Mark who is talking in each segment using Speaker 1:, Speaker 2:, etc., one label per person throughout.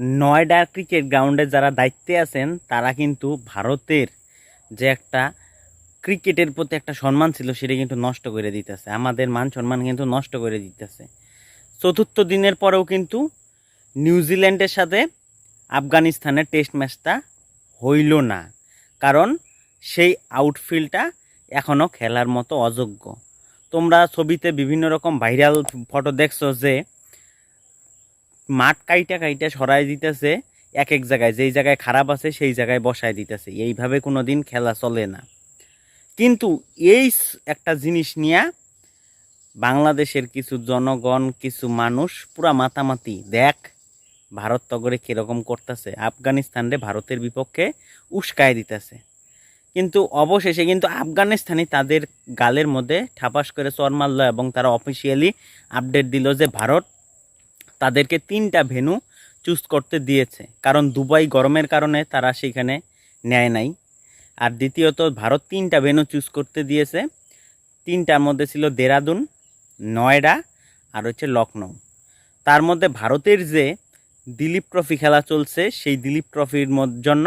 Speaker 1: Noida cricket গ্রাউন্ডে যারা দায়িত্বে আছেন, তারা কিন্তু ভারতের যে একটা ক্রিকেটের প্রতি একটা সম্মান ছিল, সেটা কিন্তু নষ্ট করে দিতেছে। আমাদের মান সম্মান কিন্তু নষ্ট করে দিতেছে। চতুর্থ দিনের পরেও কিন্তু নিউজিল্যান্ডের সাথে আফগানিস্তানের টেস্ট ম্যাচটা হইল না। কারণ সেই আউটফিল্ডটা এখনও খেলার মতো অযোগ্য। তোমরা ছবিতে বিভিন্ন রকম ভাইরাল ফটো দেখছ যে মাঠ কাইটা কাইটা সরাই দিতেছে এক এক জায়গায়। যেই জায়গায় খারাপ আছে, সেই জায়গায় বসায় দিতেছে। এইভাবে কোনো দিন খেলা চলে না। কিন্তু এই একটা জিনিস নিয়ে বাংলাদেশের কিছু জনগণ, কিছু মানুষ পুরা মাতামাতি। দেখ, ভারত তগরে কীরকম করতেছে। আফগানিস্তানরে ভারতের বিপক্ষে উস্কায় দিতেছে। কিন্তু অবশেষে কিন্তু আফগানিস্তানি তাদের গালের মধ্যে ঠাপাস করে চর মারল এবং তারা অফিসিয়ালি আপডেট দিল যে ভারত তাদেরকে তিনটা ভেনু চুজ করতে দিয়েছে। কারণ দুবাই গরমের কারণে তারা সেখানে নেয় নাই। আর দ্বিতীয়ত, ভারত তিনটা ভেনু চুজ করতে দিয়েছে। তিনটার মধ্যে ছিল দেরাদুন, নয়ডা আর হচ্ছে লখনৌ তার মধ্যে ভারতের যে দিলীপ ট্রফি খেলা চলছে, সেই দিলীপ ট্রফির জন্য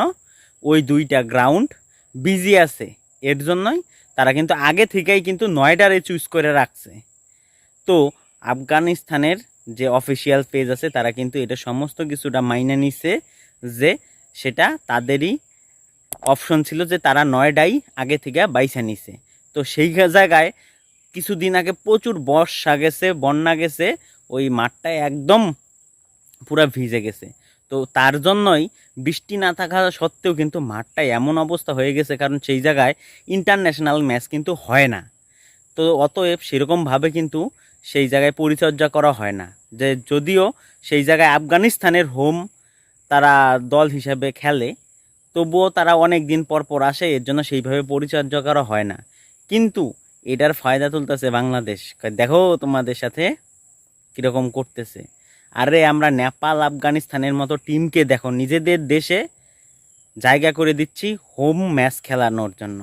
Speaker 1: ওই দুইটা গ্রাউন্ড বিজি আছে। এর জন্যই তারা কিন্তু আগে থেকেই কিন্তু নয়ডারে চুজ করে রাখছে। তো আফগানিস্তানের যে অফিসিয়াল পেজ আছে, তারা কিন্তু এটা সমস্ত কিছুটা মাইনে নিছে যে সেটা তাদেরই অপশন ছিল যে তারা নয়ডাই আগে থেকে বাইসা নিছে। তো সেই জায়গায় কিছুদিন আগে প্রচুর বর্ষা গেছে, বন্যা গেছে, ওই মাঠটা একদম পুরা ভিজে গেছে। তো তার জন্যই বৃষ্টি না থাকা সত্ত্বেও কিন্তু মাঠটা এমন অবস্থা হয়ে গেছে, কারণ সেই জায়গায় ইন্টারন্যাশনাল ম্যাচ কিন্তু হয় না। তো অতএব সেরকমভাবে কিন্তু সেই জায়গায় পরিচর্যা করা হয় না। যে যদিও সেই জায়গায় আফগানিস্তানের হোম তারা দল হিসাবে খেলে, তবুও তারা অনেক দিন পর পর আসে, এর জন্য সেইভাবে পরিচর্যা করা হয় না। কিন্তু এটার ফায়দা তুলতেছে বাংলাদেশ। দেখো তোমাদের সাথে কীরকম করতেছে। আরে আমরা নেপাল, আফগানিস্তানের মতো টিমকে দেখো, নিজেদের দেশে জায়গা করে দিচ্ছি হোম ম্যাচ খেলানোর জন্য।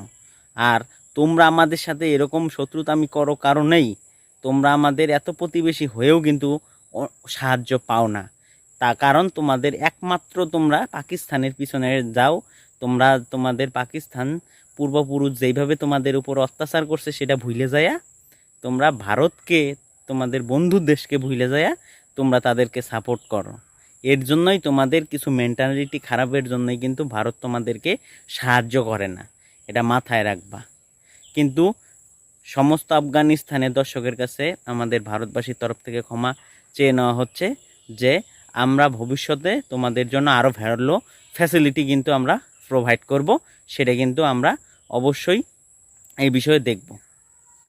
Speaker 1: আর তোমরা আমাদের সাথে এরকম শত্রুতামি করো কারণেই তোমরা আমাদের এত প্রতিবেশী হয়েও কিন্তু সাহায্য পাও না। তা কারণ তোমাদের একমাত্র তোমরা পাকিস্তানের পিছনে যাও। তোমরা তোমাদের পাকিস্তান পূর্বপুরুষ যেইভাবে তোমাদের উপর অত্যাচার করছে সেটা ভুলে যায়া, তোমরা ভারতকে, তোমাদের বন্ধু দেশকে ভুলে যায়া তোমরা তাদেরকে সাপোর্ট করো। এর জন্যই তোমাদের কিছু মেন্টালিটি খারাপের জন্যই কিন্তু ভারত তোমাদেরকে সাহায্য করে না। এটা মাথায় রাখবা। কিন্তু সমস্ত আফগানিস্তানের দর্শকের কাছে আমাদের ভারতবাসীর তরফ থেকে ক্ষমা চেয়ে নেওয়া হচ্ছে যে আমরা ভবিষ্যতে তোমাদের জন্য আরও ভালো ফ্যাসিলিটি কিন্তু আমরা প্রোভাইড করব, সেটা কিন্তু আমরা অবশ্যই এই বিষয়ে দেখব।